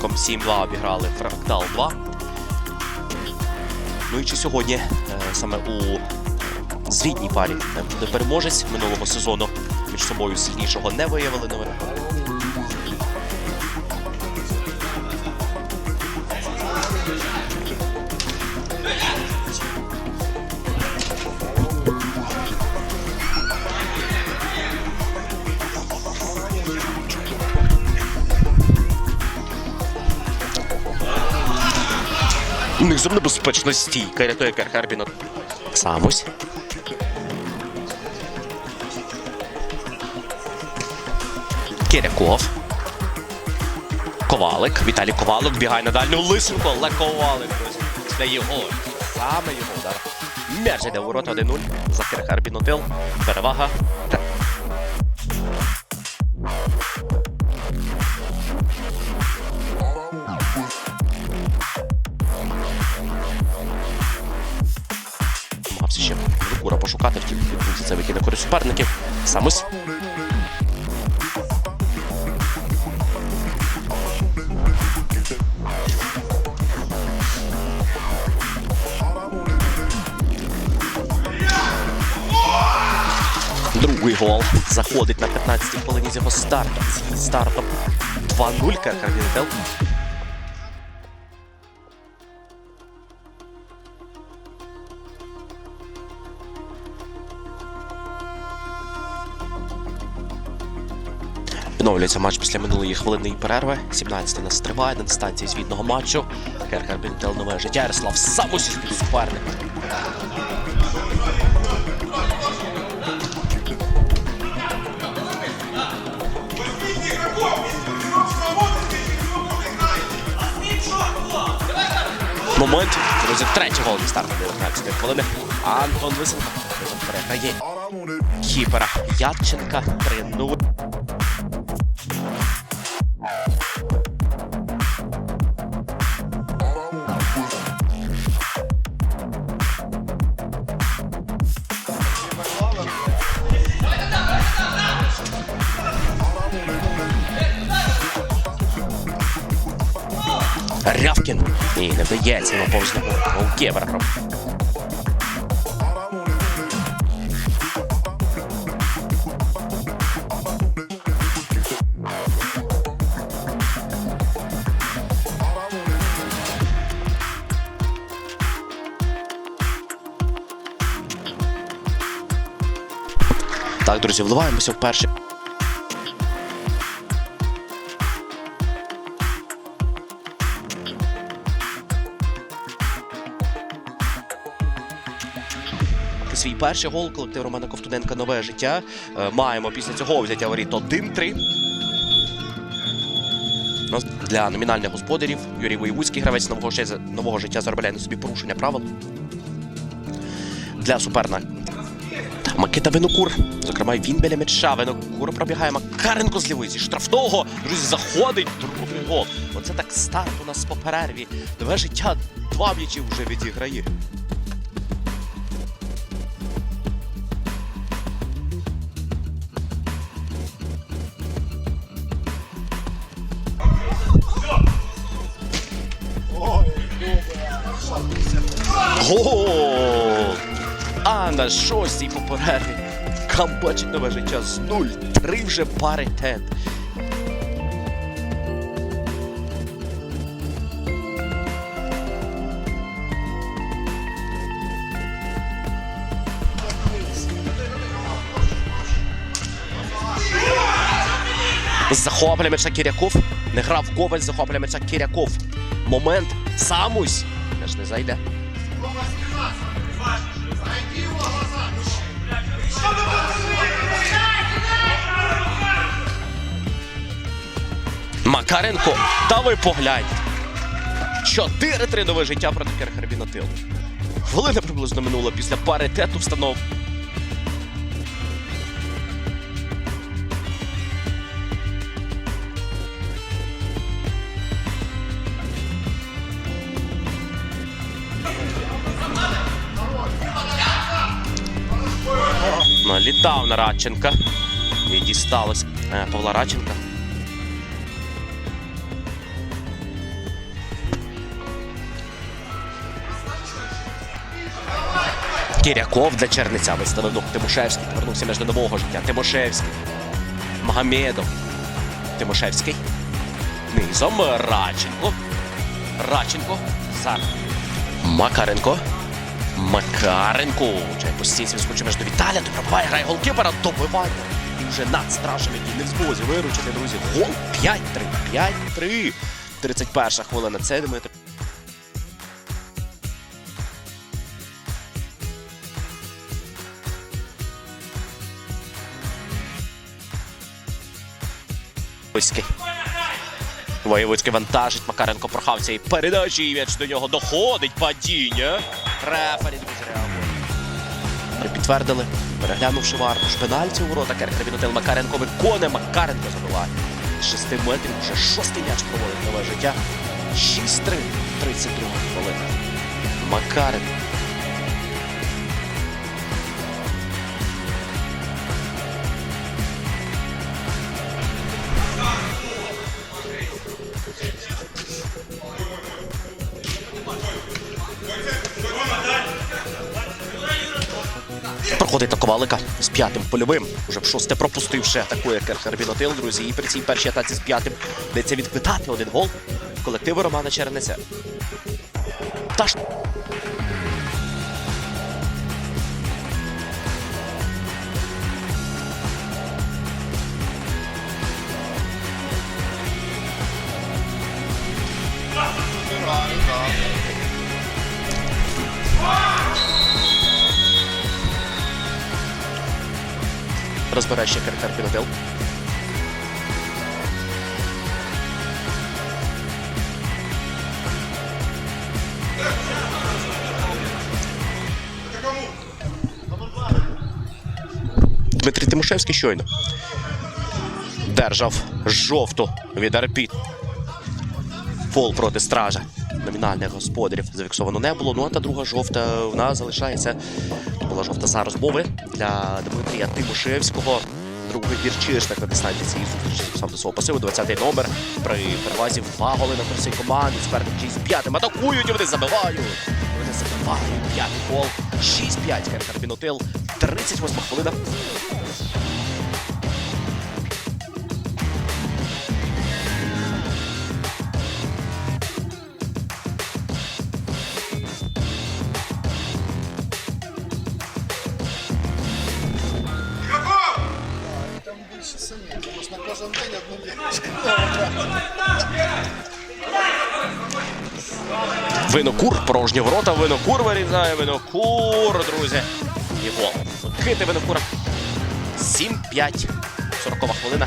рахунком 7-2 обіграли Фрактал 2. Ну і чи сьогодні е, саме у звітній парі е, буде переможець минулого сезону між собою сильнішого не виявили новини. Низом небезпечно стійка, рятує Кархарбіна. Самось. Киряков. Ковалик. Віталій Ковалик бігає на дальню лисенко, але Ковалик. Це його. Саме його удар. М'яч йде ворота 1-0. За Кирхарбінотил. Перевага. Намагався ще Кура пошукати, втім відбувся це на користь суперників. Самось. Другий гол заходить на 15-й хвилині з його старту. Стартом 2-0 Каркарвінтел. Відновлюється матч після минулої хвилинної перерви. 17 нас триває на дистанції звітного матчу. Керкар Бінтел нове життя. Ярослав Самусі суперник. Момент. Друзі, третій гол від старту 19 хвилини. Антон Лисенко переграє кіпера Ядченка 3-0. Рявкін. І не вдається йому повз ногу. Голкіпер. Так, друзі, вливаємося в перший. Свій перший гол колектив Романа Ковтуненка нове життя. Е, Маємо після цього взяття воріт 1-3. Ну, Для номінальних господарів Юрій Воєвудський гравець нового, нового життя заробляє на собі порушення правил. Для суперника Микита Винокур. Зокрема, він біля м'яча. Винокур пробігає Макаренко з лівої зі штрафного. Друзі, заходить другий гол. Оце так старт у нас по перерві. Нове життя два м'ячі вже відіграє. Гол! А на шостій по перерві камбачить нове життя з 0-3 вже паритет. Захоплює м'яча Кіряков. Не грав Коваль, захоплює м'яча Кіряков. Момент. Самусь. Теж не зайде. Макаренко. Та ви погляньте. 4-3 нове життя проти Керхарбінатилу. Хвилина приблизно минула після паритету встанов. Літав на Радченка. І дісталось е, Павла Радченка. Кіряков для Черниця виставив до Тимошевський. Повернувся між до нового життя. Тимошевський. Магомедов. Тимошевський. Низом Радченко. Радченко. Сар. Макаренко. Макаренко. Чай по стінці вискочив між до Віталія. То пробиває, грає голкіпера. Добивання. І вже над стражем, який не в змозі виручити, друзі. Гол 5-3. 5-3. 31 хвилина. Це Дмитро. Воєвицький. Вантажить. Макаренко прохав цієї передачі. І м'яч до нього доходить. Падіння. Рефері друзі реагує. Підтвердили, переглянувши варту. Пенальті у ворота Керкребінотел Макаренко виконує. Макаренко забиває. З шести метрів вже шостий м'яч проводить нове життя. 6-3. 32 хвилина. Макаренко. Проходить на ковалика з п'ятим польовим. Уже в шосте пропустивши атакує Керхарбінотил, друзі. І при цій першій атаці з п'ятим вдається відквитати один гол колективу Романа Чернеця. Та розбирає ще Керхарбінотил. Дмитрій Тимошевський щойно держав жовту від Арпіт. Фол проти стража. Номінальних господарів зафіксовано не було. Ну а та друга жовта в нас залишається. То була жовта за розмови для Дмитрія Тимошевського. Другий вірчишник на дистанції цієї зустрічі записав до свого пасиву. 20-й номер при перевазі два голи на корсі команди. З п'ятим атакують і вони забивають. Вони забивають п'ятий гол. 6-5 Керкарбінотил. 38 хвилина. Винокур, порожні ворота, винокур вирізає, винокур, друзі. І гол. Кити винокура. 7-5. 40 хвилина.